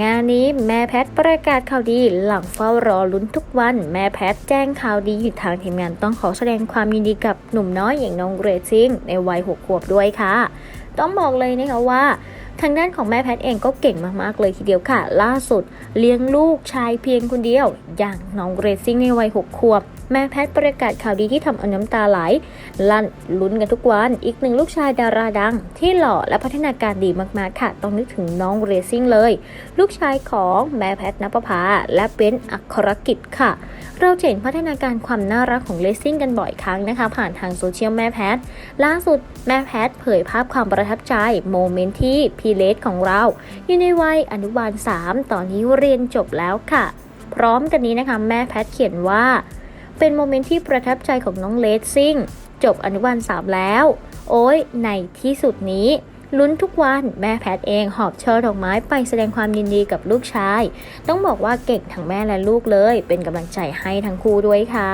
งานนี้แม่แพทย์ประกาศข่าวดีหลังเฝ้ารอลุ้นทุกวัน แม่แพทย์แจ้งข่าวดีอยู่ทางทีมงานต้องขอแสดงความยินดีกับหนุ่มน้อยอย่างน้องเรซิ่งในวัยหกขวบด้วยค่ะ ต้องบอกเลยนะคะว่า ทางด้านของแม่แพทย์เองก็เก่งมากๆเลยทีเดียวค่ะ ล่าสุด เลี้ยงลูกชายเพียงคนเดียว อย่างน้องเรซิ่งในวัยหกขวบ แม่แพทย์ประกาศข่าวดีที่ทำเอาน้ำตาไหล ลั่นลุ้นกันทุกวัน อีกหนึ่งลูกชายดาราดัง ที่หล่อและพัฒนาการดีมากๆค่ะ ต้องนึกถึงน้องเรซิ่งเลย ลูกชายของแม่แพทย์นภพาและเบนซ์อัครกิจค่ะ เราเห็นพัฒนาการความน่ารักของเลซิ่งกันบ่อยครั้งนะคะ ผ่านทางโซเชียลแม่แพทย์ล่าสุดแม่แพทย์เผยภาพความประทับใจโมเมนต์ที่พีเลสของเรา อยู่ในวัยอนุบาล 3 ตอนนี้เรียนจบแล้วค่ะ พร้อมกันนี้นะคะ แม่แพทเขียนว่า เป็นโมเมนต์ที่ประทับใจของน้องเลสซิ่ง จบอนุบาล 3 แล้ว โอ้ยในที่สุดนี้ลุ้นทุกวันแม่แพทเองหอบช่อดอกไม้ไปแสดงความยินดีกับลูกชาย ต้องบอกว่าเก่งทั้งแม่และลูกเลย เป็นกำลังใจให้ทั้งคู่ด้วยค่ะ